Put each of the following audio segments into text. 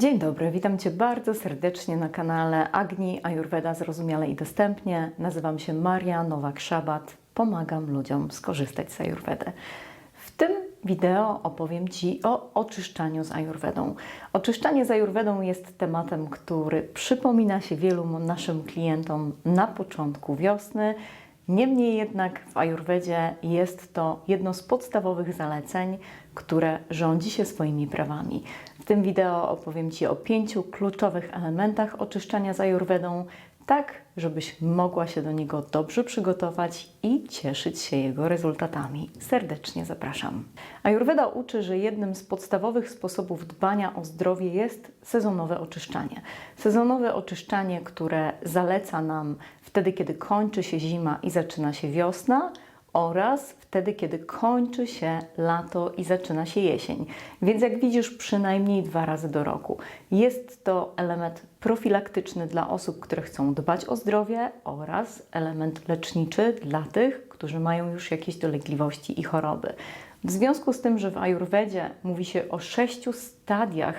Dzień dobry, witam Cię bardzo serdecznie na kanale Agni Ayurveda Zrozumiale i Dostępnie. Nazywam się Maria Nowak-Szabat, pomagam ludziom skorzystać z Ayurvedy. W tym wideo opowiem Ci o oczyszczaniu z Ayurvedą. Oczyszczanie z Ayurvedą jest tematem, który przypomina się wielu naszym klientom na początku wiosny. Niemniej jednak w Ayurvedzie jest to jedno z podstawowych zaleceń, które rządzi się swoimi prawami. Tym wideo opowiem Ci o pięciu kluczowych elementach oczyszczania z Ayurvedą, tak żebyś mogła się do niego dobrze przygotować i cieszyć się jego rezultatami. Serdecznie zapraszam. Ayurveda uczy, że jednym z podstawowych sposobów dbania o zdrowie jest sezonowe oczyszczanie. Sezonowe oczyszczanie, które zaleca nam wtedy, kiedy kończy się zima i zaczyna się wiosna, oraz wtedy, kiedy kończy się lato i zaczyna się jesień. Więc jak widzisz, przynajmniej dwa razy do roku. Jest to element profilaktyczny dla osób, które chcą dbać o zdrowie oraz element leczniczy dla tych, którzy mają już jakieś dolegliwości i choroby. W związku z tym, że w Ajurwedzie mówi się o sześciu stadiach,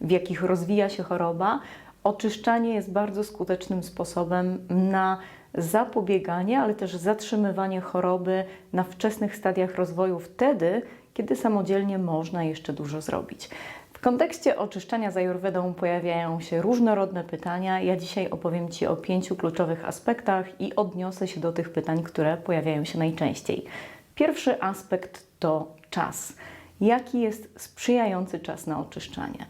w jakich rozwija się choroba, oczyszczanie jest bardzo skutecznym sposobem na zapobieganie, ale też zatrzymywanie choroby na wczesnych stadiach rozwoju wtedy, kiedy samodzielnie można jeszcze dużo zrobić. W kontekście oczyszczania z Ayurvedą pojawiają się różnorodne pytania. Ja dzisiaj opowiem Ci o pięciu kluczowych aspektach i odniosę się do tych pytań, które pojawiają się najczęściej. Pierwszy aspekt to czas. Jaki jest sprzyjający czas na oczyszczanie?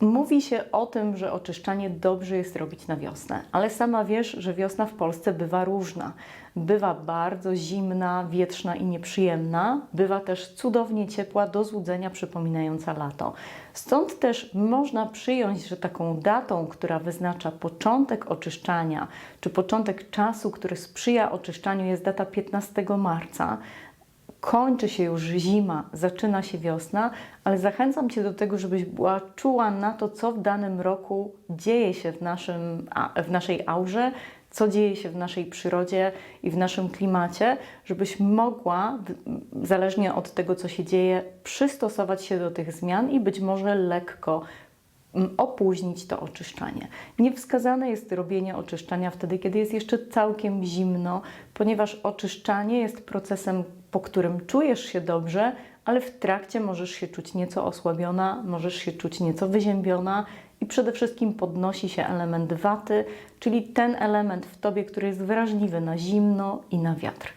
Mówi się o tym, że oczyszczanie dobrze jest robić na wiosnę, ale sama wiesz, że wiosna w Polsce bywa różna. Bywa bardzo zimna, wietrzna i nieprzyjemna, bywa też cudownie ciepła, do złudzenia przypominająca lato. Stąd też można przyjąć, że taką datą, która wyznacza początek oczyszczania, czy początek czasu, który sprzyja oczyszczaniu, jest data 15 marca kończy się już zima, zaczyna się wiosna, ale zachęcam Cię do tego, żebyś była czuła na to, co w danym roku dzieje się w, naszym, w naszej aurze, co dzieje się w naszej przyrodzie i w naszym klimacie, żebyś mogła, zależnie od tego, co się dzieje, przystosować się do tych zmian i być może lekko opóźnić to oczyszczanie. Niewskazane jest robienie oczyszczania wtedy, kiedy jest jeszcze całkiem zimno, ponieważ oczyszczanie jest procesem, po którym czujesz się dobrze, ale w trakcie możesz się czuć nieco osłabiona, możesz się czuć nieco wyziębiona i przede wszystkim podnosi się element waty, czyli ten element w tobie, który jest wrażliwy na zimno i na wiatr.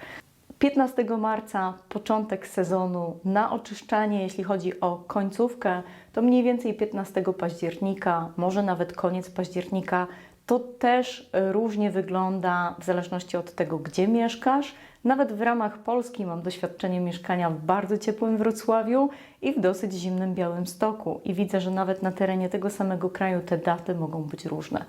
15 marca, początek sezonu na oczyszczanie, jeśli chodzi o końcówkę, to mniej więcej 15 października, może nawet koniec października. To też różnie wygląda w zależności od tego, gdzie mieszkasz. Nawet w ramach Polski mam doświadczenie mieszkania w bardzo ciepłym Wrocławiu i w dosyć zimnym Białymstoku. I widzę, że nawet na terenie tego samego kraju te daty mogą być różne.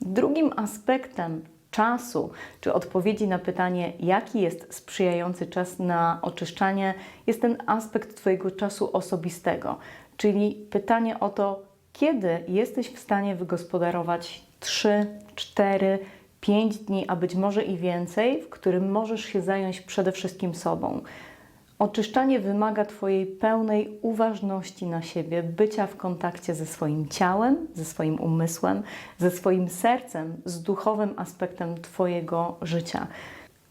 Drugim aspektem czasu, czy odpowiedzi na pytanie, jaki jest sprzyjający czas na oczyszczanie, jest ten aspekt Twojego czasu osobistego, czyli pytanie o to, kiedy jesteś w stanie wygospodarować 3, 4, 5 dni, a być może i więcej, w którym możesz się zająć przede wszystkim sobą. Oczyszczanie wymaga Twojej pełnej uważności na siebie, bycia w kontakcie ze swoim ciałem, ze swoim umysłem, ze swoim sercem, z duchowym aspektem Twojego życia.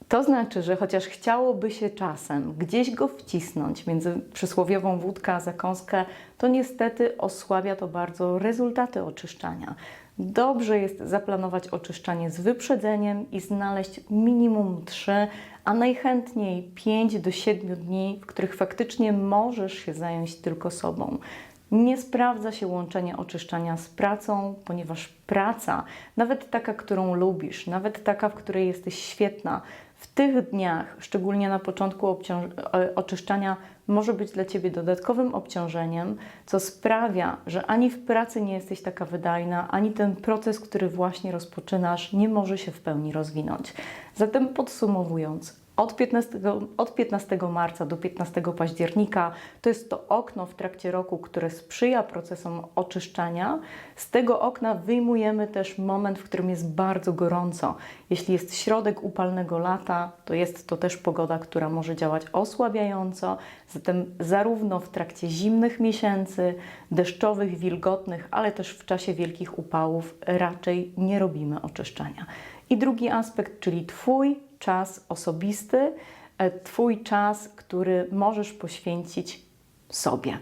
To znaczy, że chociaż chciałoby się czasem gdzieś go wcisnąć między przysłowiową wódkę a zakąskę, to niestety osłabia to bardzo rezultaty oczyszczania. Dobrze jest zaplanować oczyszczanie z wyprzedzeniem i znaleźć minimum 3, a najchętniej 5 do 7 dni, w których faktycznie możesz się zająć tylko sobą. Nie sprawdza się łączenie oczyszczania z pracą, ponieważ praca, nawet taka, którą lubisz, nawet taka, w której jesteś świetna, w tych dniach, szczególnie na początku oczyszczania, może być dla Ciebie dodatkowym obciążeniem, co sprawia, że ani w pracy nie jesteś taka wydajna, ani ten proces, który właśnie rozpoczynasz, nie może się w pełni rozwinąć. Zatem podsumowując, Od 15, od 15 marca do 15 października to jest to okno w trakcie roku, które sprzyja procesom oczyszczania. Z tego okna wyjmujemy też moment, w którym jest bardzo gorąco. Jeśli jest środek upalnego lata, to jest to też pogoda, która może działać osłabiająco. Zatem zarówno w trakcie zimnych miesięcy, deszczowych, wilgotnych, ale też w czasie wielkich upałów raczej nie robimy oczyszczania. I drugi aspekt, czyli Twój czas osobisty, e, Twój czas, który możesz poświęcić sobie.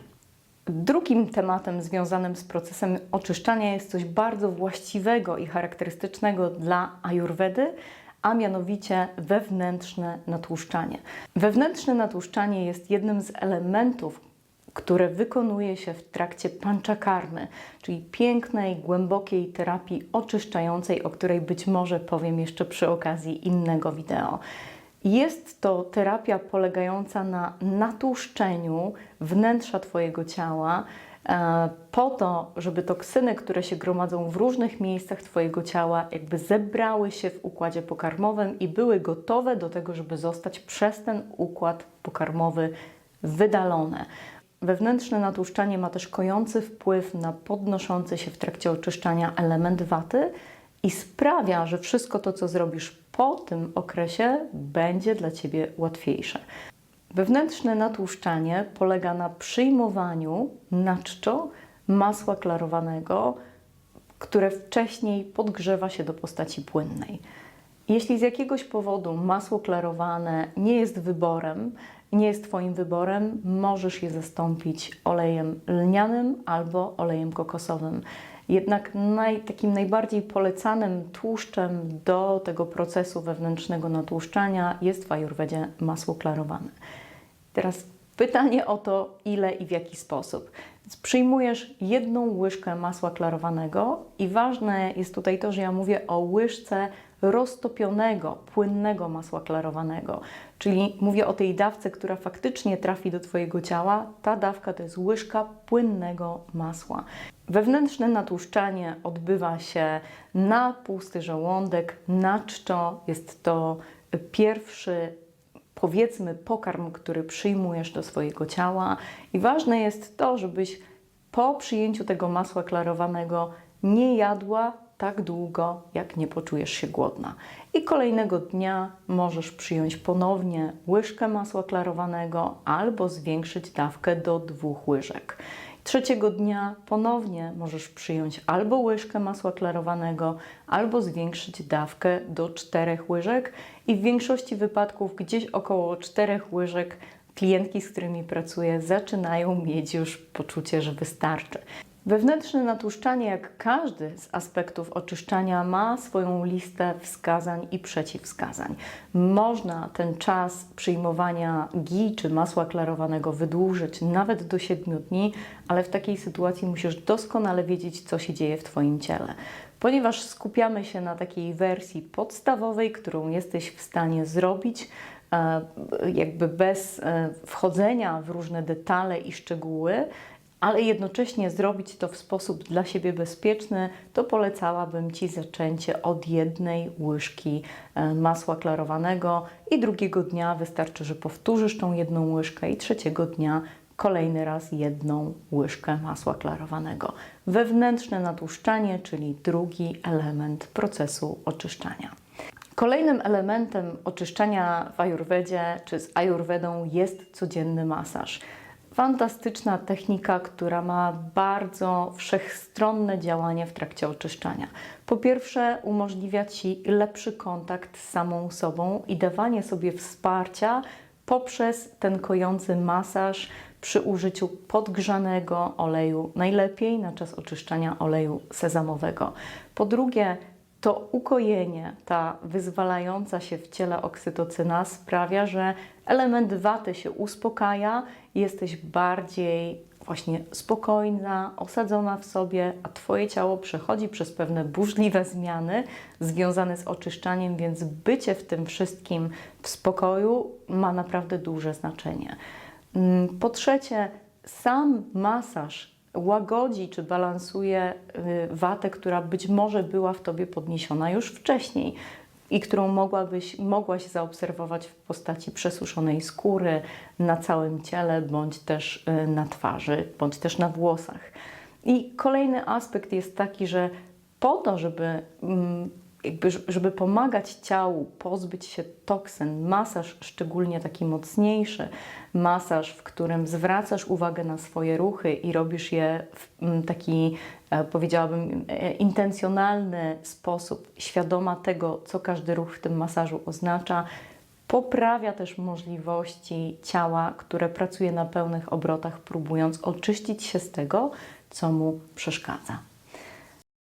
Drugim tematem związanym z procesem oczyszczania jest coś bardzo właściwego i charakterystycznego dla ajurwedy, a mianowicie wewnętrzne natłuszczanie. Wewnętrzne natłuszczanie jest jednym z elementów, które wykonuje się w trakcie panczakarmy, czyli pięknej, głębokiej terapii oczyszczającej, o której być może powiem jeszcze przy okazji innego wideo. Jest to terapia polegająca na natłuszczeniu wnętrza Twojego ciała, e, po to, żeby toksyny, które się gromadzą w różnych miejscach Twojego ciała, jakby zebrały się w układzie pokarmowym i były gotowe do tego, żeby zostać przez ten układ pokarmowy wydalone. Wewnętrzne natłuszczanie ma też kojący wpływ na podnoszący się w trakcie oczyszczania element waty i sprawia, że wszystko to, co zrobisz po tym okresie, będzie dla Ciebie łatwiejsze. Wewnętrzne natłuszczanie polega na przyjmowaniu na czczo masła klarowanego, które wcześniej podgrzewa się do postaci płynnej. Jeśli z jakiegoś powodu masło klarowane nie jest wyborem, nie jest Twoim wyborem, możesz je zastąpić olejem lnianym albo olejem kokosowym. Jednak naj, takim najbardziej polecanym tłuszczem do tego procesu wewnętrznego natłuszczania jest w ajurwedzie masło klarowane. Teraz pytanie o to, ile i w jaki sposób. Więc przyjmujesz jedną łyżkę masła klarowanego i ważne jest tutaj to, że ja mówię o łyżce roztopionego, płynnego masła klarowanego. Czyli mówię o tej dawce, która faktycznie trafi do Twojego ciała. Ta dawka to jest łyżka płynnego masła. Wewnętrzne natłuszczanie odbywa się na pusty żołądek, na czczo. Jest to pierwszy powiedzmy pokarm, który przyjmujesz do swojego ciała i ważne jest to, żebyś po przyjęciu tego masła klarowanego nie jadła tak długo, jak nie poczujesz się głodna. I kolejnego dnia możesz przyjąć ponownie łyżkę masła klarowanego albo zwiększyć dawkę do dwóch łyżek. Trzeciego dnia ponownie możesz przyjąć albo łyżkę masła klarowanego, albo zwiększyć dawkę do czterech łyżek i w większości wypadków gdzieś około czterech łyżek klientki, z którymi pracuję, zaczynają mieć już poczucie, że wystarczy. Wewnętrzne natłuszczanie, jak każdy z aspektów oczyszczania, ma swoją listę wskazań i przeciwwskazań. Można ten czas przyjmowania GI czy masła klarowanego wydłużyć nawet do 7 dni, ale w takiej sytuacji musisz doskonale wiedzieć, co się dzieje w Twoim ciele. Ponieważ skupiamy się na takiej wersji podstawowej, którą jesteś w stanie zrobić, e, jakby bez e, wchodzenia w różne detale i szczegóły, ale jednocześnie zrobić to w sposób dla siebie bezpieczny, to polecałabym Ci zaczęcie od jednej łyżki e, masła klarowanego i drugiego dnia wystarczy, że powtórzysz tą jedną łyżkę i trzeciego dnia kolejny raz jedną łyżkę masła klarowanego. Wewnętrzne natłuszczanie, czyli drugi element procesu oczyszczania. Kolejnym elementem oczyszczania w ajurwedzie czy z ajurwedą jest codzienny masaż. Fantastyczna technika, która ma bardzo wszechstronne działanie w trakcie oczyszczania. Po pierwsze, umożliwia Ci lepszy kontakt z samą sobą i dawanie sobie wsparcia poprzez ten kojący masaż przy użyciu podgrzanego oleju, najlepiej na czas oczyszczania oleju sezamowego. Po drugie, to ukojenie, ta wyzwalająca się w ciele oksytocyna sprawia, że element waty się uspokaja, jesteś bardziej właśnie spokojna, osadzona w sobie, a Twoje ciało przechodzi przez pewne burzliwe zmiany związane z oczyszczaniem, więc bycie w tym wszystkim w spokoju ma naprawdę duże znaczenie. Mm, po trzecie, sam masaż łagodzi czy balansuje y, watę, która być może była w tobie podniesiona już wcześniej. i którą mogłabyś, mogłaś zaobserwować w postaci przesuszonej skóry na całym ciele, bądź też y, na twarzy, bądź też na włosach. I kolejny aspekt jest taki, że po to, żeby, mm, jakby, żeby pomagać ciału pozbyć się toksyn, masaż szczególnie taki mocniejszy, masaż, w którym zwracasz uwagę na swoje ruchy i robisz je w taki, e, powiedziałabym, e, intencjonalny sposób, świadoma tego, co każdy ruch w tym masażu oznacza, poprawia też możliwości ciała, które pracuje na pełnych obrotach, próbując oczyścić się z tego, co mu przeszkadza.